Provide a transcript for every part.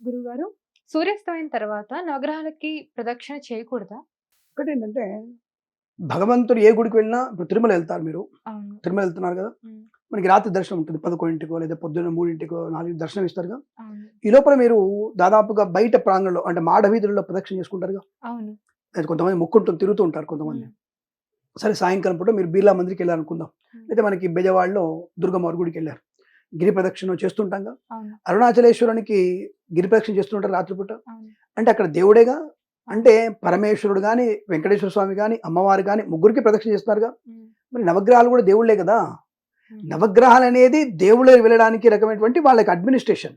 గురువుగారు సూర్యాస్తమైన తర్వాత నవగ్రహాలకి ప్రదక్షిణ చేయకూడదా? ఒకటి ఏంటంటే భగవంతుడు ఏ గుడికి వెళ్ళినా ఇప్పుడు తిరుమల వెళ్తారు మీరు. తిరుమల వెళ్తున్నారు కదా? మనకి రాత్రి దర్శనం ఉంటుంది. పదకొండింటికో లేదా పొద్దున్న మూడింటికో నాలుగు దర్శనం ఇస్తారుగా? ఈ లోపల మీరు దాదాపుగా బయట ప్రాంగణంలో అంటే మాడ వీధుల్లో ప్రదక్షిణ చేసుకుంటారుగా? కొంతమంది ముక్కుంటుంది తిరుగుతూ ఉంటారు కొంతమంది. సరే సాయంకాలం పూట మీరు బీర్లా మందిరికి వెళ్ళాలనుకుందాం. ఉమ్, లేదా మనకి బెజవాడలో దుర్గమ్మ గుడికి వెళ్ళారు. గిరి ప్రదక్షిణ చేస్తుంటాంగా అవును. అరుణాచలేశ్వరునికి గిరి ప్రదక్షిణ చేస్తుంటారు రాత్రిపూట. అంటే అక్కడ దేవుడేగా? అంటే పరమేశ్వరుడు కానీ వెంకటేశ్వర స్వామి కానీ అమ్మవారు కానీ ముగ్గురికి ప్రదక్షిణ చేస్తున్నారుగా? మరి నవగ్రహాలు కూడా దేవుళ్ళే కదా? నవగ్రహాలు అనేది దేవుళ్ళ వెళ్ళడానికి రకమైనటువంటి వాళ్ళకి అడ్మినిస్ట్రేషన్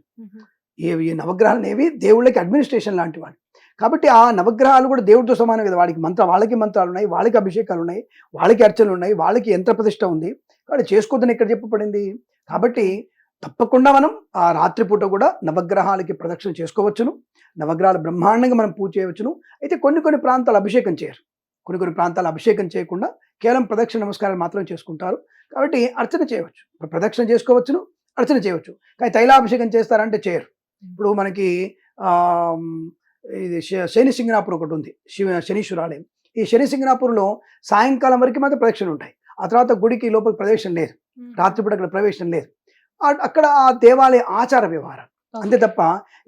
ఏవి ఈ నవగ్రహాలు అనేవి దేవుళ్ళకి అడ్మినిస్ట్రేషన్ లాంటి వాడు కాబట్టి ఆ నవగ్రహాలు కూడా దేవుడితో సమానం కదా వాడికి. మంత్ర వాళ్ళకి మంత్రాలు ఉన్నాయి వాళ్ళకి అభిషేకాలు ఉన్నాయి వాళ్ళకి అర్చనలు ఉన్నాయి వాళ్ళకి యంత్ర ప్రతిష్ట ఉంది. కాబట్టి చేసుకోవద్దని ఇక్కడ చెప్పబడింది? కాబట్టి తప్పకుండా మనం ఆ రాత్రిపూట కూడా నవగ్రహాలకి ప్రదక్షిణ చేసుకోవచ్చును. నవగ్రహాలు బ్రహ్మాండంగా మనం పూజ చేయవచ్చును. అయితే కొన్ని కొన్ని ప్రాంతాలు అభిషేకం చేయరు. కొన్ని కొన్ని ప్రాంతాలు అభిషేకం చేయకుండా కేవలం ప్రదక్షిణ నమస్కారాలు మాత్రం చేసుకుంటారు. కాబట్టి అర్చన చేయవచ్చు. ఇప్పుడు ప్రదక్షిణ చేసుకోవచ్చును అర్చన చేయవచ్చు. కానీ తైలాభిషేకం చేస్తారంటే చేయరు. ఇప్పుడు మనకి ఇది శని సింగనాపూర్ ఒకటి ఉంది. శివ శనీశ్వరాలయం. ఈ శని సింగనాపూర్లో సాయంకాలం వరకు మాత్రం ప్రదక్షిణ ఉంటాయి. ఆ తర్వాత గుడికి లోపల ప్రవేశం లేదు. రాత్రిపూట అక్కడ ప్రవేశం లేదు. అక్కడ ఆ దేవాలయ ఆచార వ్యవహారం. అంతే తప్ప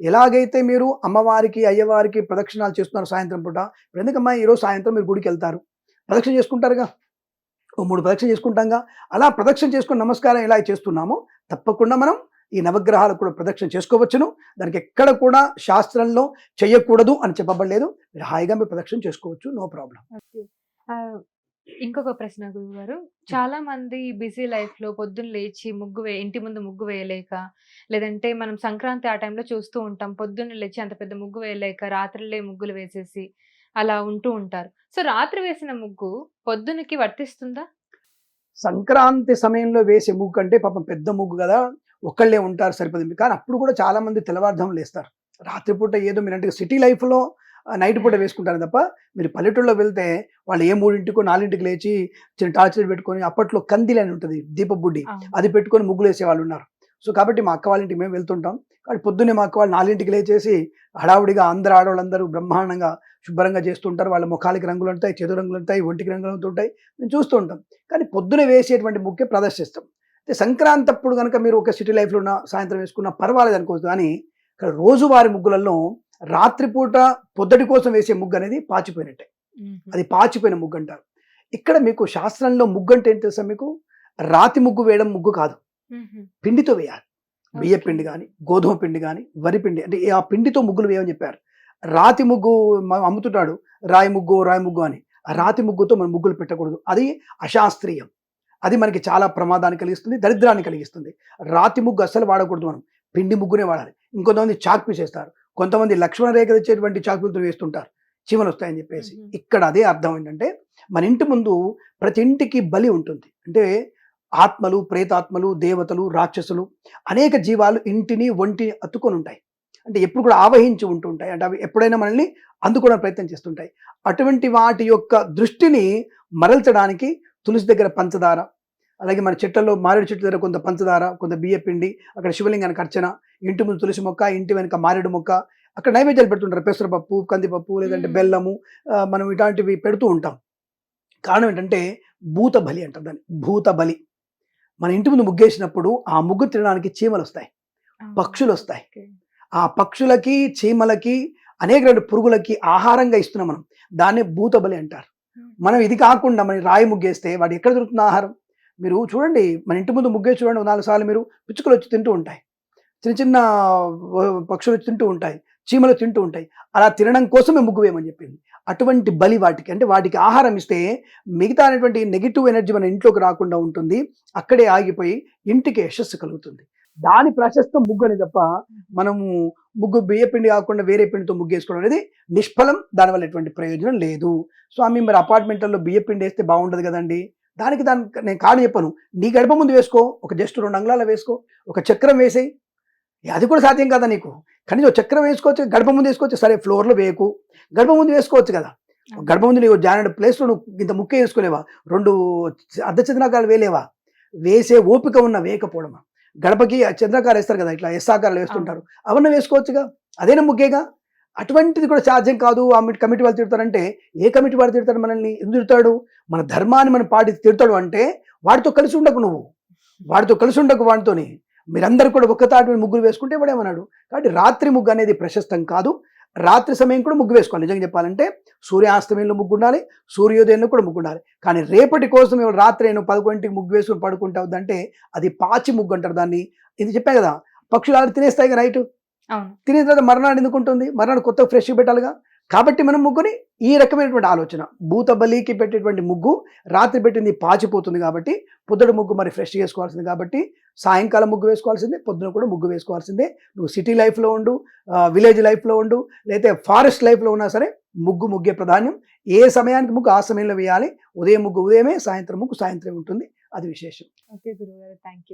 ఎలాగైతే మీరు అమ్మవారికి అయ్యవారికి ప్రదక్షిణాలు చేస్తున్నారు సాయంత్రం పూట ఇప్పుడు ఎందుకమ్మా ఈరోజు సాయంత్రం మీరు గుడికి వెళ్తారు? ప్రదక్షిణ చేసుకుంటారుగా? ఓ మూడు ప్రదక్షిణ చేసుకుంటాంగా? అలా ప్రదక్షిణ చేసుకుని నమస్కారం ఎలా చేస్తున్నామో తప్పకుండా మనం ఈ నవగ్రహాలకు కూడా ప్రదక్షిణ చేసుకోవచ్చును. దానికి ఎక్కడ కూడా శాస్త్రంలో చేయకూడదు అని చెప్పబడలేదు. మీరు హాయిగా మీరు ప్రదక్షిణ చేసుకోవచ్చు. No problem. ఇంకొక ప్రశ్న గురుగారు చాలా మంది బిజీ లైఫ్లో పొద్దున్న లేచి ముగ్గు వే ఇంటి ముందు ముగ్గు వేయలేక లేదంటే మనం సంక్రాంతి ఆ టైంలో చూస్తూ ఉంటాం పొద్దున్న లేచి అంత పెద్ద ముగ్గు వేయలేక రాత్రిలే ముగ్గులు వేసేసి అలా ఉంటూ ఉంటారు. సో రాత్రి వేసిన ముగ్గు పొద్దునకి వర్తిస్తుందా? సంక్రాంతి సమయంలో వేసే ముగ్గు అంటే పాపం పెద్ద ముగ్గు కదా ఒక్కళ్ళే ఉంటారు సరిపోతుంది కానీ అప్పుడు కూడా చాలా మంది తెల్లవారుధం లేస్తారు. రాత్రిపూట ఏదో మీరు అంటే సిటీ లైఫ్లో నైట్ పూట వేసుకుంటారు తప్ప మీరు పల్లెటూరులో వెళ్తే వాళ్ళు ఏ మూడింటికో నాలుగింటికి లేచి చిన్న టార్చ్ లైట్ పెట్టుకొని అప్పట్లో కందిలి అని ఉంటుంది దీపబుడ్డి. అది పెట్టుకొని ముగ్గులు వేసే వాళ్ళు ఉన్నారు. సో కాబట్టి మా అక్క వాళ్ళ ఇంటికి మేము వెళ్తుంటాం. కాబట్టి పొద్దున్నే మా అక్క వాళ్ళు నాలుగింటికి లేచేసి హడావుడిగా అందరు ఆడవాళ్ళందరూ బ్రహ్మాండంగా శుభ్రంగా చేస్తుంటారు వాళ్ళ ముఖాలకి రంగులు ఉంటాయి చేదు రంగులు ఉంటాయి ఒంటికి రంగులు ఉంటాయి. మేము చూస్తూ ఉంటాం. కానీ పొద్దున వేసేటువంటి ముగ్గే ప్రదర్శిస్తాం. అయితే సంక్రాంతి అప్పుడు కనుక మీరు ఒక సిటీ లైఫ్లో ఉన్న సాయంత్రం వేసుకున్న పర్వాలేదు అనుకోవచ్చు కానీ ఇక్కడ రోజువారి ముగ్గులలో రాత్రిపూట పొద్దటి కోసం వేసే ముగ్గు అనేది పాచిపోయినట్టే. అది పాచిపోయిన ముగ్గు అంటారు ఇక్కడ మీకు శాస్త్రంలో ముగ్గు అంటే ఏంటి తెలుసా మీకు? రాతి ముగ్గు వేయడం ముగ్గు కాదు. పిండితో వేయాలి. బియ్య. పిండి కానీ గోధుమ పిండి కానీ వరి పిండి అంటే ఆ పిండితో ముగ్గులు వేయమని చెప్పారు. రాతి ముగ్గు అమ్ముతుంటాడు రాయి ముగ్గు రాయి ముగ్గు అని. రాతి ముగ్గుతో మనం ముగ్గులు పెట్టకూడదు. అది అశాస్త్రీయం. అది మనకి చాలా ప్రమాదాన్ని కలిగిస్తుంది దరిద్రాన్ని కలిగిస్తుంది. రాతి ముగ్గు అస్సలు వాడకూడదు మనం. పిండి ముగ్గునే వాడాలి. ఇంకొంతమంది చాక్ పీస్ వేస్తారు కొంతమంది లక్ష్మణ రేఖ తెచ్చేటువంటి చాక్ పీసులు వేస్తుంటారు. చీమలు వస్తాయని చెప్పేసి. ఇక్కడ అదే అర్థం ఏంటంటే మన ఇంటి ముందు ప్రతి ఇంటికి బలి ఉంటుంది. అంటే ఆత్మలు ప్రేతాత్మలు దేవతలు రాక్షసులు అనేక జీవాలు ఇంటిని ఒంటిని అత్తుకొని ఉంటాయి. అంటే ఎప్పుడు కూడా ఆవహించి ఉంటుంటాయి అంటే అవి ఎప్పుడైనా మనల్ని అందుకోవడం ప్రయత్నం చేస్తుంటాయి. అటువంటి వాటి యొక్క దృష్టిని మరల్చడానికి తులసి దగ్గర పంచదార అలాగే మన చెట్లలో మారేడు చెట్ల దగ్గర కొంత పంచదార కొంత బియ్య పిండి అక్కడ శివలింగానికి అర్చన ఇంటి ముందు తులసి మొక్క ఇంటి వెనుక మారేడు మొక్క అక్కడ నైవేద్యాలు పెడుతుంటారు. పెసరపప్పు కందిపప్పు లేదంటే. బెల్లము మనం ఇలాంటివి పెడుతూ ఉంటాం. కారణం ఏంటంటే భూత బలి అంటారు దాన్ని. భూత బలి. మన ఇంటి ముందు ముగ్గేసినప్పుడు ఆ ముగ్గు తినడానికి చీమలు వస్తాయి పక్షులు వస్తాయి. ఆ పక్షులకి చీమలకి అనేక రెండు పురుగులకి ఆహారంగా ఇస్తున్నాం మనం. దాన్నే భూత బలి అంటారు. మనం ఇది కాకుండా మన రాయి ముగ్గేస్తే వాడు ఎక్కడ దొరుకుతుంది ఆహారం? మీరు చూడండి మన ఇంటి ముందు ముగ్గే చూడండి నాలుగు సార్లు మీరు పిచ్చుకలు వచ్చి తింటూ ఉంటాయి. చిన్న చిన్న పక్షులు వచ్చి తింటూ ఉంటాయి. చీమలు తింటూ ఉంటాయి. అలా తినడం కోసమే ముగ్గు వేయమని చెప్పింది. అటువంటి బలి వాటికి అంటే వాటికి ఆహారం ఇస్తే మిగతా అనేటువంటి నెగిటివ్ ఎనర్జీ మన ఇంట్లోకి రాకుండా ఉంటుంది. అక్కడే ఆగిపోయి ఇంటికి యశస్సు కలుగుతుంది. దాని ప్రశస్తం ముగ్గు అని తప్ప మనము ముగ్గు బియ్య పిండి కాకుండా వేరే పిండితో ముగ్గు వేసుకోవడం అనేది నిష్ఫలం. దానివల్ల ఎటువంటి ప్రయోజనం లేదు. స్వామి మరి అపార్ట్మెంట్లలో బియ్య పిండి వేస్తే బాగుండదు కదండి? దానికి దానికి నేను కాడు చెప్పను. నీ గడప ముందు వేసుకో ఒక జస్ట్ రెండు అంగుళాల వేసుకో ఒక చక్రం వేసేయి. అది కూడా సాధ్యం కదా నీకు? కనీసం చక్రం వేసుకోవచ్చు గడప ముందు వేసుకోవచ్చు. సరే ఫ్లోర్లో వేయకు. గడప ముందు వేసుకోవచ్చు కదా. గడప ముందు నీకు జానెడ్ ప్లేస్లో నువ్వు ఇంత ముక్క వేసుకోలేవా రెండు అర్ధ చంద్రాకారాలు వేలేవా వేసే ఓపిక ఉన్న వేయకపోవడమా? గడపకి ఆ చంద్రాకారం వేస్తారు కదా ఇట్లా ఎస్ ఆకారాలు వేస్తుంటారు. అవన్నీ వేసుకోవచ్చుగా? అదేనా ముగ్గేగా అటువంటిది కూడా సాధ్యం కాదు. ఆ కమిటీ వాళ్ళు తిడతారంటే ఏ కమిటీ వాడు తిడతాడు మనల్ని? ఎందుకు తిడతాడు? మన ధర్మాన్ని మనం పాటి తిడతాడు అంటే వాడితో కలిసి ఉండకు నువ్వు. వాడితో కలిసి ఉండకు వాడితోని. మీరందరూ కూడా ఒక్క తాటి ముగ్గురు వేసుకుంటే వాడేమన్నాడు? కాబట్టి రాత్రి ముగ్గు అనేది ప్రశస్తం కాదు. రాత్రి సమయం కూడా ముగ్గు వేసుకోవాలి. నిజంగా చెప్పాలంటే సూర్యాస్తమయంలో ముగ్గు ఉండాలి సూర్యోదయంలో కూడా ముగ్గు ఉండాలి. కానీ రేపటి కోసం ఇవాళ రాత్రి నేను పదకొంటికి ముగ్గు వేసుకుని పడుకుంటావుదంటే అది పాచి ముగ్గు అంటారు దాన్ని. ఇది చెప్పాను కదా పక్షులు అలా తినేస్తాయి కదా నైట్. తినే తర్వాత మర్నాడు ఎందుకు ఉంటుంది? మర్నాడు కొత్త ఫ్రెష్ పెట్టాలిగా? కాబట్టి మనం ముగ్గుని ఈ రకమైనటువంటి ఆలోచన. భూత బలికి పెట్టేటువంటి ముగ్గు రాత్రి పెట్టింది పాచిపోతుంది కాబట్టి పొద్దుడు ముగ్గు మరి ఫ్రెష్ చేసుకోవాల్సింది కాబట్టి సాయంకాలం ముగ్గు వేసుకోవాల్సిందే పొద్దున కూడా ముగ్గు వేసుకోవాల్సిందే. నువ్వు సిటీ లైఫ్లో ఉండు విలేజ్ లైఫ్లో ఉండు లేకపోతే ఫారెస్ట్ లైఫ్లో ఉన్నా సరే ముగ్గు ముగ్గే ప్రాధాన్యం. ఏ సమయానికి ముగ్గు ఆ సమయంలో వేయాలి? ఉదయం ముగ్గు ఉదయమే సాయంత్రం ముగ్గు సాయంత్రం ఉంటుంది. అది విశేషం. ఓకే గురుగారు థ్యాంక్ యూ